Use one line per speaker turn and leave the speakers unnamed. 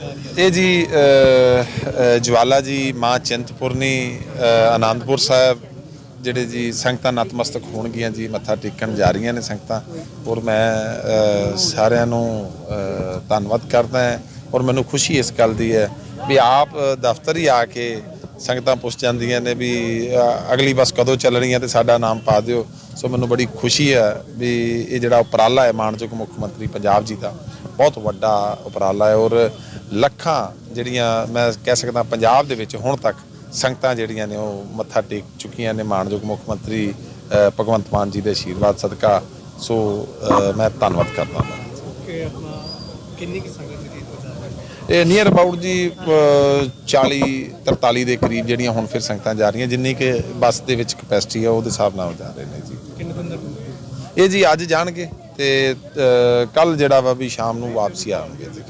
ਇਹ ਜੀ ਜਵਾਲਾ ਜੀ, ਮਾਂ ਚਿੰਤਪੁਰਨੀ ਆਨੰਦਪੁਰ ਸਾਹਿਬ, ਜਿਹੜੇ ਜੀ ਸੰਗਤਾਂ ਨਤਮਸਤਕ ਹੋਣਗੀਆਂ ਜੀ, ਮੱਥਾ ਟੇਕਣ ਜਾ ਰਹੀਆਂ ਨੇ ਸੰਗਤਾਂ। ਔਰ ਮੈਂ ਸਾਰਿਆਂ ਨੂੰ ਧੰਨਵਾਦ ਕਰਦਾ ਹਾਂ। ਔਰ ਮੈਨੂੰ ਖੁਸ਼ੀ ਇਸ ਗੱਲ ਦੀ ਹੈ ਵੀ ਆਪ ਦਫ਼ਤਰ ਹੀ ਆ ਕੇ ਸੰਗਤਾਂ ਪੁੱਛ ਜਾਂਦੀਆਂ ਨੇ ਵੀ ਅਗਲੀ ਬੱਸ ਕਦੋਂ ਚੱਲਣੀ ਹੈ ਤੇ ਸਾਡਾ ਨਾਮ ਪਾ ਦਿਓ। ਸੋ ਮੈਨੂੰ ਬੜੀ ਖੁਸ਼ੀ ਹੈ ਵੀ ਇਹ ਜਿਹੜਾ ਉਪਰਾਲਾ ਹੈ ਮਾਨਯੋਗ ਮੁੱਖ ਮੰਤਰੀ ਪੰਜਾਬ ਜੀ ਦਾ, ਬਹੁਤ ਵੱਡਾ ਉਪਰਾਲਾ ਹੈ ਔਰ ਲੱਖਾਂ ਜਿਹੜੀਆਂ ਮੈਂ ਕਹਿ ਸਕਦਾ ਪੰਜਾਬ ਦੇ ਵਿੱਚ ਹੁਣ ਤੱਕ ਸੰਗਤਾਂ ਜਿਹੜੀਆਂ ਨੇ ਉਹ ਮੱਥਾ ਟੇਕ ਚੁੱਕੀਆਂ ਨੇ, ਮਾਨਯੋਗ ਮੁੱਖ ਮੰਤਰੀ ਭਗਵੰਤ ਮਾਨ ਜੀ ਦੇ ਆਸ਼ੀਰਵਾਦ ਸਦਕਾ। ਸੋ ਮੈਂ ਧੰਨਵਾਦ ਕਰਦਾ ਹਾਂ।
ਕਿੰਨੀ ਕਿ ਸੰਗਤ ਦੀ ਤੁਹਾਡਾ
ਇਹ ਨੀਅਰ ਅਬਾਊਟ ਜੀ ਅ, 40 43 ਦੇ ਕਰੀਬ ਜਿਹੜੀਆਂ ਹੁਣ ਫਿਰ ਸੰਗਤਾਂ ਜਾ ਰਹੀਆਂ ਜਿੰਨੀ ਕਿ ਬੱਸ ਦੇ ਵਿੱਚ ਕਪੈਸਿਟੀ ਹੈ ਉਹਦੇ ਹਿਸਾਬ ਨਾਲ ਜਾ ਰਹੇ ਨੇ ਜੀ।
ਕਿੰਨੇ
ਇਹ ਜੀ ਅੱਜ ਜਾਣਗੇ ਤੇ ਕੱਲ ਜਿਹੜਾ ਵਾ ਵੀ ਸ਼ਾਮ ਨੂੰ ਵਾਪਸੀ ਆਉਣਗੇ ਜੀ